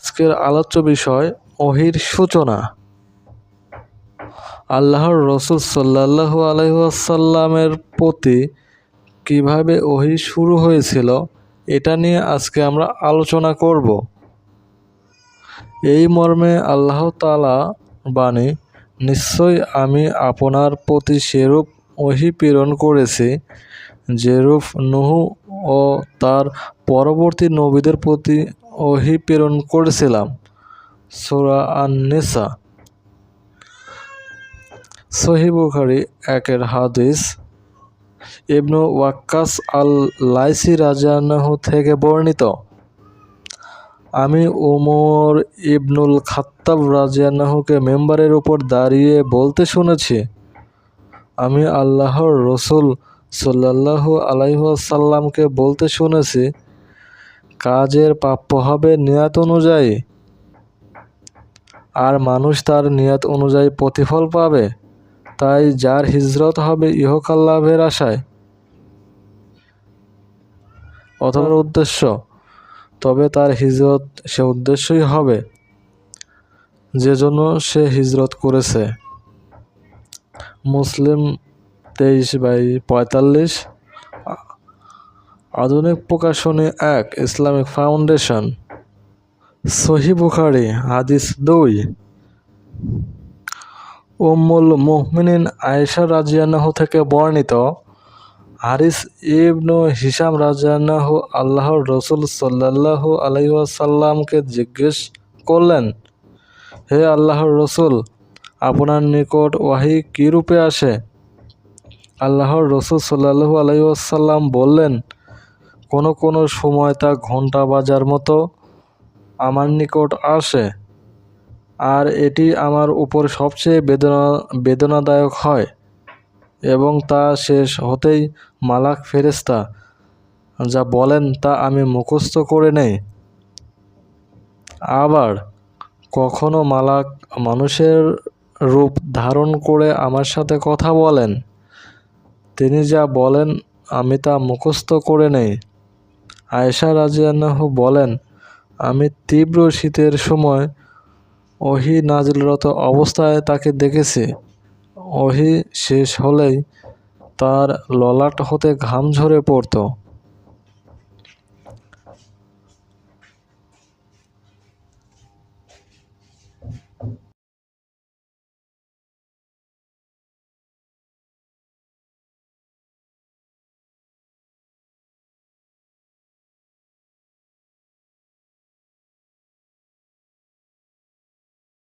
আজকের আলোচ্য বিষয় ওহির সূচনা। আল্লাহর রসুল সাল্লাল্লাহু আলহিহাসাল্লামের প্রতি কীভাবে ওহি শুরু হয়েছিল, এটা নিয়ে আজকে আমরা আলোচনা করব। এই মর্মে আল্লাহ তালা বাণী নিশ্চয় আমি আপনার প্রতি সেরূপ ওহি প্রেরণ করেছি, যেরূপ নুহু ও তার পরবর্তী নবীদের প্রতি ওহি প্রেরণ করেছিলাম। সুরা আন নেসা সহি বুখারি একের হাদিস। ইবনু ওয়াক্কাস আল লাইসি রাজানাহ থেকে বর্ণিত, আমি উমর ইবনুল খাত্তাব রাজিয়ানাহুকে মেম্বারের উপর দাঁড়িয়ে বলতে শুনেছি, আমি আল্লাহর রসুল সাল্লাহু আলাইসাল্লামকে বলতে শুনেছি কাজের প্রাপ্য হবে নিয়াত অনুযায়ী। আর মানুষ তার নিয়াত অনুযায়ী প্রতিফল পাবে, তাই যার হিজরত হবে ইহকাল লাভের আশায়। অথবা উদ্দেশ্য, তবে তার হিজরত সে উদ্দেশ্যই হবে, যে জন্য সে হিজরত করেছে। মুসলিম তেইশ বাই পঁয়তাল্লিশ আধুনিক প্রকাশনী এক, ইসলামিক ফাউন্ডেশন। সহি বুখারি, হাদিস দুই। উম্মুল মুহমিনিন আয়েশা রাজিয়ানাহ থেকে বর্ণিত হারিস ইবনু হিসাম রাজিয়ানাহ আল্লাহর রসুল সাল্লাহ আলাইসাল্লামকে জিজ্ঞেস করলেন, হে আল্লাহর রসুল, আপনার নিকট ওয়াহি কী রূপে আসে? আল্লাহর রসুল সাল্লাহু আলাইসাল্লাম বললেন কোনো কোনো সময় তা ঘণ্টা বাজার মতো আমার নিকট আসে। আর এটি আমার উপর সবচেয়ে বেদনা, বেদনাদায়ক হয় এবং তা শেষ হতেই মালাক ফেরেস্তা যা বলেন তা আমি মুখস্থ করে নেই। আবার কখনো মালাক মানুষের রূপ ধারণ করে আমার সাথে কথা বলেন। তিনি যা বলেন আমি তা মুখস্থ করে নেই। আয়েশা রাজিয়ানাহ বলেন, আমি তীব্র শীতের সময় ওহি নাজিলরত অবস্থায় তাকে দেখেছি। ওহি শেষ হলেই তার ললাট হতে ঘাম ঝরে পড়ত।